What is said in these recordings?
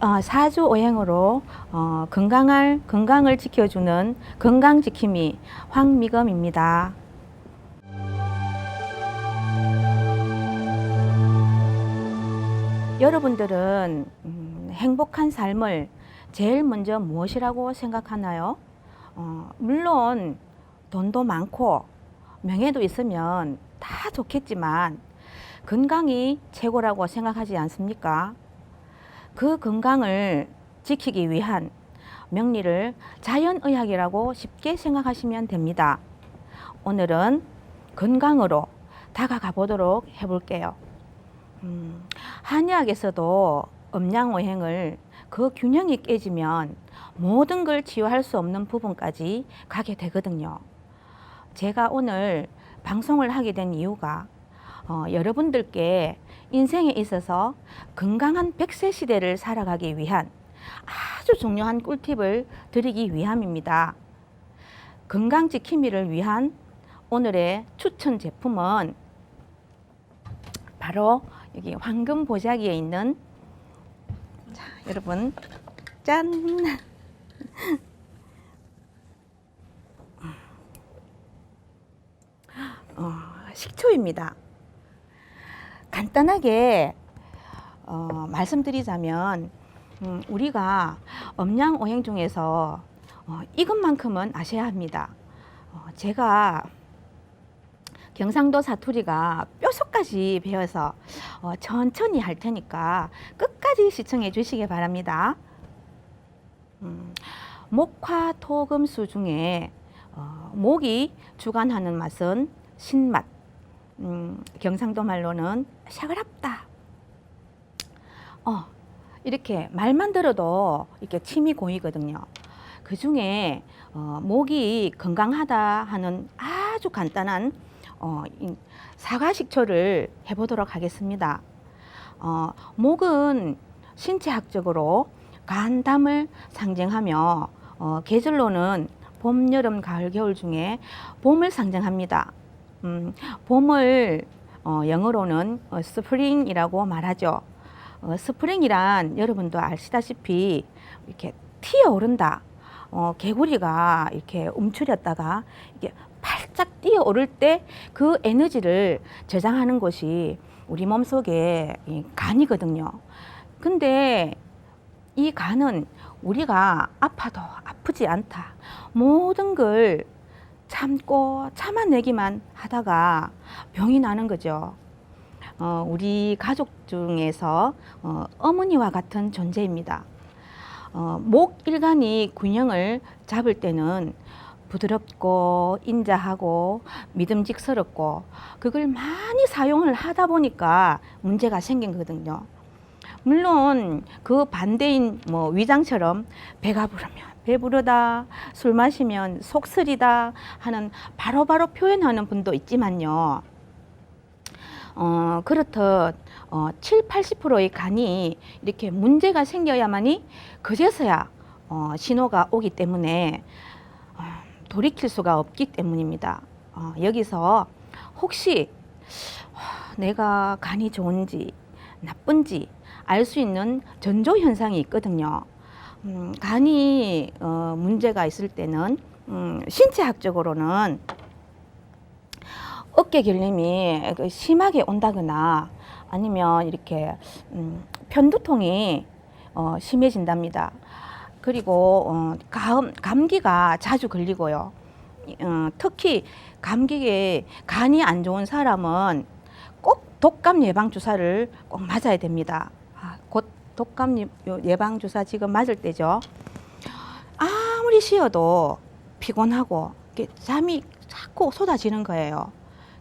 어, 사주 오행으로 어, 건강을 건강을 지켜주는 건강 지킴이 황미검입니다. 여러분들은 음, 행복한 삶을 제일 먼저 무엇이라고 생각하나요? 어, 물론 돈도 많고 명예도 있으면 다 좋겠지만 건강이 최고라고 생각하지 않습니까? 그 건강을 지키기 위한 명리를 자연의학이라고 쉽게 생각하시면 됩니다. 오늘은 건강으로 다가가 보도록 해볼게요. 음, 한의학에서도 음양오행을 그 균형이 깨지면 모든 걸 치유할 수 없는 부분까지 가게 되거든요. 제가 오늘 방송을 하게 된 이유가 어, 여러분들께 인생에 있어서 건강한 100세 시대를 살아가기 위한 아주 중요한 꿀팁을 드리기 위함입니다. 건강 지킴이를 위한 오늘의 추천 제품은 바로 여기 황금 보자기에 있는 자, 여러분 짠 어, 식초입니다. 간단하게 어, 말씀드리자면 음, 우리가 음양 오행 중에서 어, 이것만큼은 아셔야 합니다. 어, 제가 경상도 사투리가 뼛속까지 배워서 어, 천천히 할 테니까 끝까지 시청해 주시기 바랍니다. 음, 목화 토금수 중에 어, 목이 주관하는 맛은 신맛, 음, 경상도 말로는 샤그랍다. 어, 이렇게 말만 들어도 이렇게 침이 고이거든요. 그 중에 어, 목이 건강하다 하는 아주 간단한 어, 이 사과 식초를 해보도록 하겠습니다. 어, 목은 신체학적으로 간담을 상징하며 어, 계절로는 봄, 여름, 가을, 겨울 중에 봄을 상징합니다. 음, 봄을 어, 영어로는 어, 스프링이라고 말하죠. 어, 스프링이란 여러분도 아시다시피 이렇게 튀어오른다. 어, 개구리가 이렇게 움츠렸다가 이게 팔짝 뛰어오를 때 그 에너지를 저장하는 것이 우리 몸 속에 이 간이거든요. 근데 이 간은 우리가 아파도 아프지 않다. 모든 걸 참고 참아내기만 하다가 병이 나는 거죠. 어, 우리 가족 중에서 어, 어머니와 같은 존재입니다. 어, 목 일간이 균형을 잡을 때는 부드럽고 인자하고 믿음직스럽고 그걸 많이 사용을 하다 보니까 문제가 생긴 거거든요. 물론 그 반대인 뭐 위장처럼 배가 부르면 배부르다, 술 마시면 속쓰리다 하는 바로 바로 표현하는 분도 있지만요. 어, 그렇듯 어, 7, 80%의 간이 이렇게 문제가 생겨야만이 그제서야 어, 신호가 오기 때문에 어, 돌이킬 수가 없기 때문입니다. 어, 여기서 혹시 어, 내가 간이 좋은지 나쁜지 알 수 있는 전조 현상이 있거든요. 음, 간이 어, 문제가 있을 때는 음, 신체학적으로는 어깨 결림이 그 심하게 온다거나 아니면 이렇게 음, 편두통이 어, 심해진답니다. 그리고 어, 감, 감기가 자주 걸리고요. 어, 특히 감기에 간이 안 좋은 사람은 꼭 독감 예방 주사를 꼭 맞아야 됩니다. 독감 예- 예방 주사 지금 맞을 때죠. 아무리 쉬어도 피곤하고 잠이 자꾸 쏟아지는 거예요.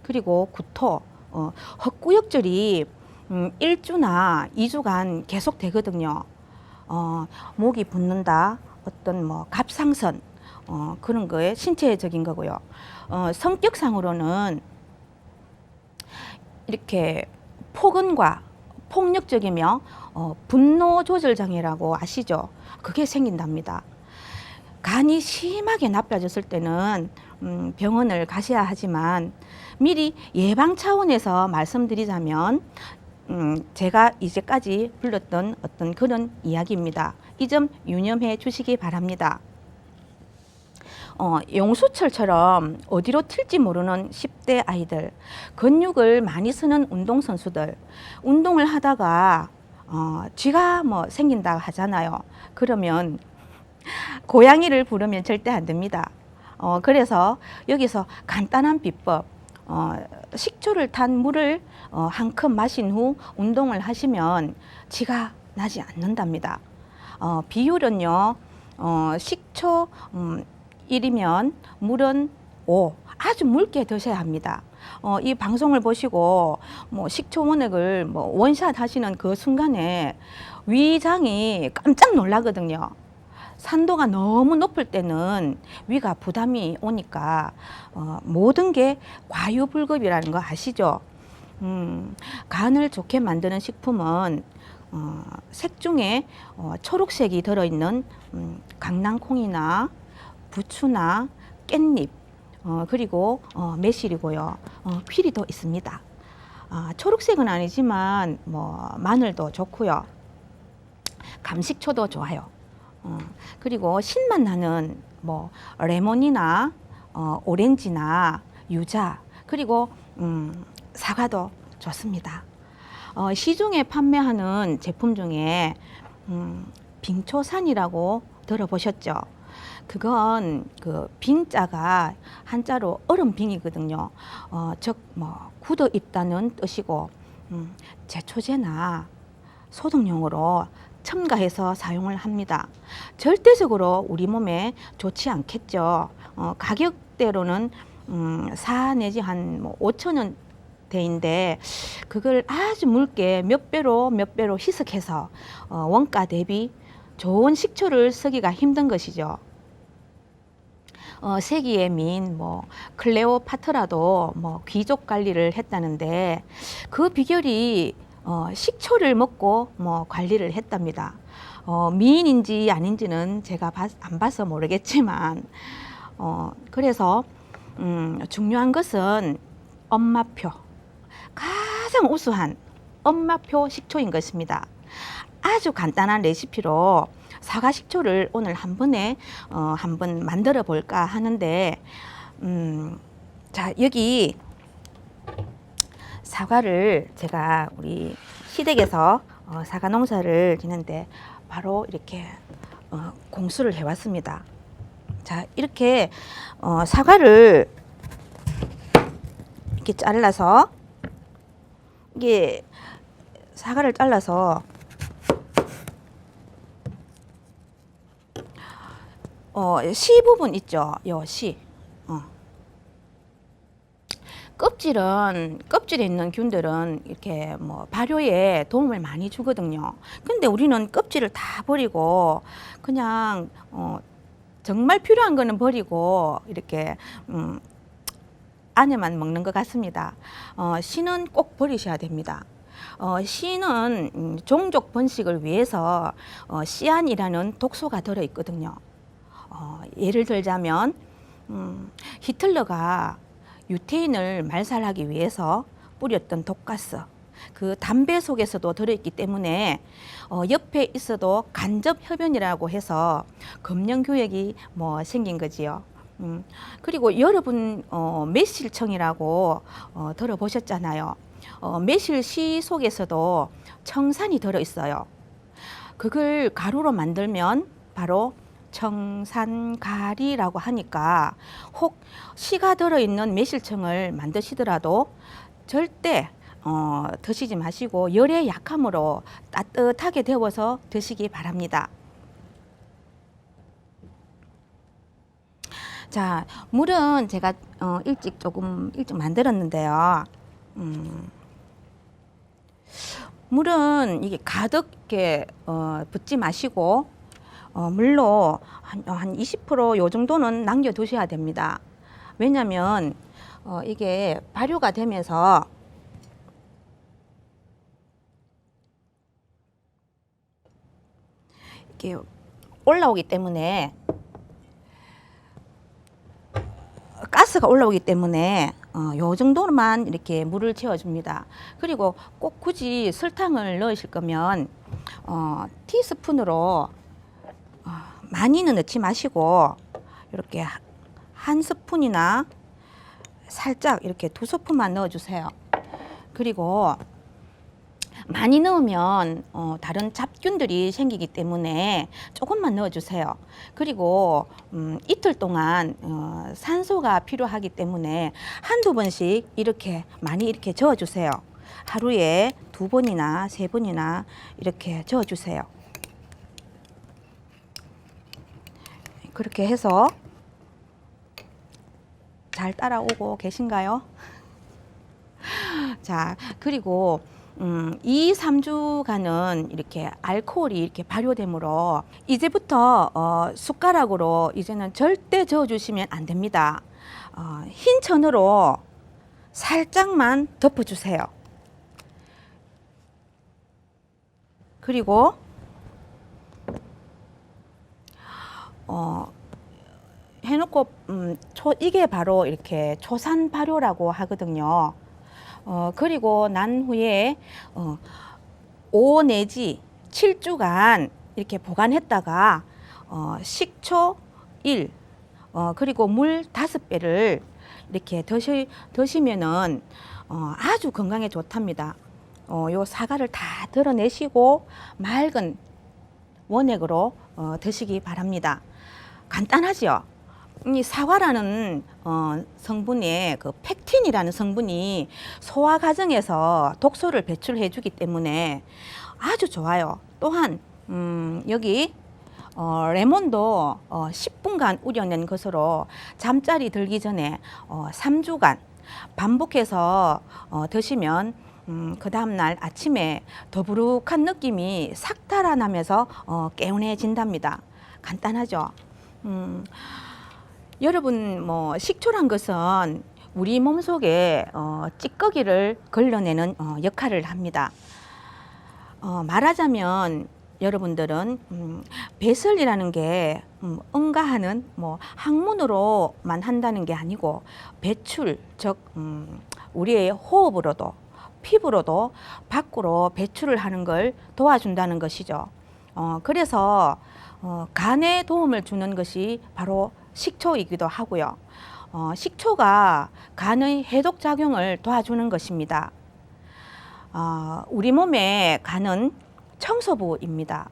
그리고 구토, 어, 헛구역질이 음, 1주나 2주간 계속 되거든요. 어, 목이 붓는다, 어떤 뭐 갑상선, 어, 그런 거에 신체적인 거고요. 어, 성격상으로는 이렇게 폭언과 폭력적이며 어, 분노 조절 장애라고 아시죠? 그게 생긴답니다. 간이 심하게 나빠졌을 때는 음, 병원을 가셔야 하지만 미리 예방 차원에서 말씀드리자면 음, 제가 이제까지 불렀던 어떤 그런 이야기입니다. 이 점 유념해 주시기 바랍니다. 어, 용수철처럼 어디로 튈지 모르는 10대 아이들, 근육을 많이 쓰는 운동선수들, 운동을 하다가 어, 쥐가 뭐 생긴다 하잖아요. 그러면 고양이를 부르면 절대 안 됩니다. 어, 그래서 여기서 간단한 비법, 어, 식초를 탄 물을 어, 한 컵 마신 후 운동을 하시면 쥐가 나지 않는답니다. 어, 비율은요, 어, 식초 음, 1이면 물은 5. 아주 묽게 드셔야 합니다. 어, 이 방송을 보시고 뭐 식초 원액을 뭐 원샷 하시는 그 순간에 위장이 깜짝 놀라거든요. 산도가 너무 높을 때는 위가 부담이 오니까 어, 모든 게 과유불급이라는 거 아시죠? 음, 간을 좋게 만드는 식품은 어, 색 중에 어, 초록색이 들어있는 음, 강낭콩이나 부추나 깻잎 어, 그리고 어, 매실이고요. 어, 피리도 있습니다. 아, 초록색은 아니지만 뭐 마늘도 좋고요. 감식초도 좋아요. 어, 그리고 신맛 나는 뭐 레몬이나 어, 오렌지나 유자 그리고 음, 사과도 좋습니다. 어, 시중에 판매하는 제품 중에 음, 빙초산이라고 들어보셨죠? 그건 그 빙자가 한자로 얼음 빙이거든요. 어, 즉뭐 굳어 있다는 뜻이고 음, 제초제나 소독용으로 첨가해서 사용을 합니다. 절대적으로 우리 몸에 좋지 않겠죠. 어, 가격대로는 음, 4 내지 한뭐 5천 원 대인데 그걸 아주 묽게 몇 배로 몇 배로 희석해서 어, 원가 대비 좋은 식초를 쓰기가 힘든 것이죠. 어, 세기의 미인 뭐 클레오파트라도 뭐 귀족 관리를 했다는데 그 비결이 어, 식초를 먹고 뭐 관리를 했답니다. 어, 미인인지 아닌지는 제가 봤- 안 봐서 모르겠지만 어, 그래서 음, 중요한 것은 엄마표 가장 우수한 엄마표 식초인 것입니다. 아주 간단한 레시피로 사과 식초를 오늘 한 번에 어, 한번 만들어 볼까 하는데 음, 자 여기 사과를 제가 우리 시댁에서 어, 사과 농사를 지는데 바로 이렇게 어, 공수를 해왔습니다. 자 이렇게 어, 사과를 이렇게 잘라서 이게 사과를 잘라서 어, 씨 부분 있죠. 요 씨. 어. 껍질은 껍질에 있는 균들은 이렇게 뭐 발효에 도움을 많이 주거든요. 근데 우리는 껍질을 다 버리고 그냥 어, 정말 필요한 거는 버리고 이렇게 음, 안에만 먹는 것 같습니다. 어, 씨는 꼭 버리셔야 됩니다. 어, 씨는 음, 종족 번식을 위해서 어, 씨안이라는 독소가 들어 있거든요. 어, 예를 들자면 음, 히틀러가 유태인을 말살하기 위해서 뿌렸던 독가스 그 담배 속에서도 들어있기 때문에 어, 옆에 있어도 간접 흡연이라고 해서 검령 교육이 뭐 생긴 거지요. 음, 그리고 여러분 어, 매실청이라고 어, 들어보셨잖아요. 어, 매실씨 속에서도 청산이 들어 있어요. 그걸 가루로 만들면 바로 청산가리라고 하니까 혹 씨가 들어있는 매실청을 만드시더라도 절대 어, 드시지 마시고 열의 약함으로 따뜻하게 데워서 드시기 바랍니다. 자, 물은 제가 어, 일찍 조금 일찍 만들었는데요. 음, 물은 이게 가득 이렇게 어, 붓지 마시고 어, 물로 한, 한 20%요 정도는 남겨 두셔야 됩니다. 왜냐하면 어, 이게 발효가 되면서 이렇게 올라오기 때문에 가스가 올라오기 때문에 어, 요 정도만 이렇게 물을 채워줍니다. 그리고 꼭 굳이 설탕을 넣으실 거면 어, 티스푼으로 어, 많이는 넣지 마시고 이렇게 하- 한 스푼이나 살짝 이렇게 두 스푼만 넣어주세요. 그리고 많이 넣으면 어, 다른 잡균들이 생기기 때문에 조금만 넣어주세요. 그리고 음, 이틀 동안 어, 산소가 필요하기 때문에 한두 번씩 이렇게 많이 이렇게 저어주세요. 하루에 두 번이나 세 번이나 이렇게 저어주세요. 그렇게 해서 잘 따라오고 계신가요? 자, 그리고 음, 2, 3주간은 이렇게 알코올이 이렇게 발효되므로 이제부터 어, 숟가락으로 이제는 절대 저어주시면 안 됩니다. 어, 흰 천으로 살짝만 덮어주세요. 그리고 어, 해놓고 음, 초, 이게 바로 이렇게 초산 발효라고 하거든요. 어, 그리고 난 후에 어, 5 내지 7주간 이렇게 보관했다가 어, 식초 1 어, 그리고 물 5배를 이렇게 드시, 드시면은 어, 아주 건강에 좋답니다. 어, 요 사과를 다 드러내시고 맑은 원액으로 어, 드시기 바랍니다. 간단하죠? 이 사과라는 어, 성분에 그 팩틴이라는 성분이 소화 과정에서 독소를 배출해 주기 때문에 아주 좋아요. 또한 음, 여기 어, 레몬도 어, 10분간 우려낸 것으로 잠자리 들기 전에 어, 3주간 반복해서 어, 드시면 음, 그 다음날 아침에 더부룩한 느낌이 싹 달아나면서 어, 개운해진답니다. 간단하죠? 음, 여러분 뭐 식초란 것은 우리 몸 속에 어, 찌꺼기를 걸러내는 어, 역할을 합니다. 어, 말하자면 여러분들은 음, 배설이라는 게 음, 응가하는 뭐 학문으로만 한다는 게 아니고 배출 즉 음, 우리의 호흡으로도 피부로도 밖으로 배출을 하는 걸 도와준다는 것이죠. 어, 그래서 어, 간에 도움을 주는 것이 바로 식초이기도 하고요. 어, 식초가 간의 해독 작용을 도와주는 것입니다. 어, 우리 몸의 간은 청소부입니다.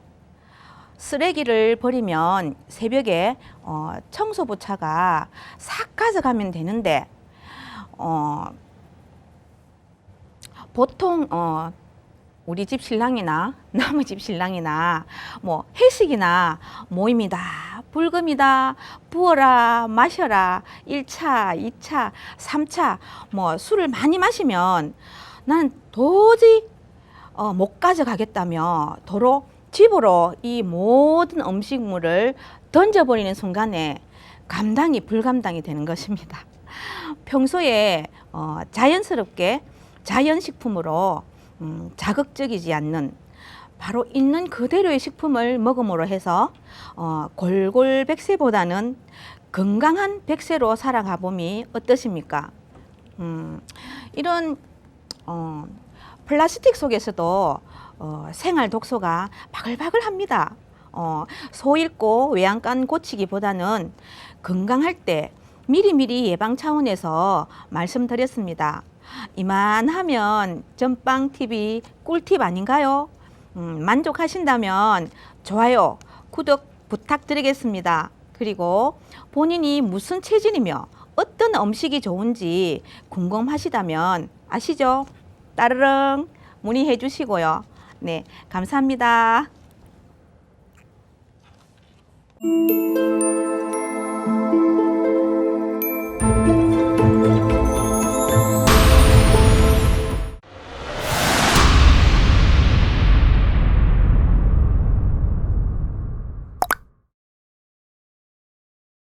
쓰레기를 버리면 새벽에 어, 청소부 차가 싹 가져가면 되는데 어, 보통 어, 우리 집 신랑이나 남의 집 신랑이나 뭐 회식이나 모임이다 불금이다 부어라 마셔라 1차, 2차, 3차 뭐 술을 많이 마시면 나는 도저히 어, 못 가져가겠다며 도로 집으로 이 모든 음식물을 던져버리는 순간에 감당이 불감당이 되는 것입니다. 평소에 어, 자연스럽게 자연식품으로 음, 자극적이지 않는 바로 있는 그대로의 식품을 먹음으로 해서 어, 골골 백세보다는 건강한 백세로 살아가 봄이 어떠십니까? 음, 이런 어, 플라스틱 속에서도 어, 생활 독소가 바글바글합니다. 어, 소 잃고 외양간 고치기보다는 건강할 때 미리미리 예방 차원에서 말씀드렸습니다. 이만하면 전빵 TV 꿀팁 아닌가요? 음, 만족하신다면 좋아요, 구독 부탁드리겠습니다. 그리고 본인이 무슨 체질이며 어떤 음식이 좋은지 궁금하시다면 아시죠? 따르릉 문의해 주시고요. 네, 감사합니다.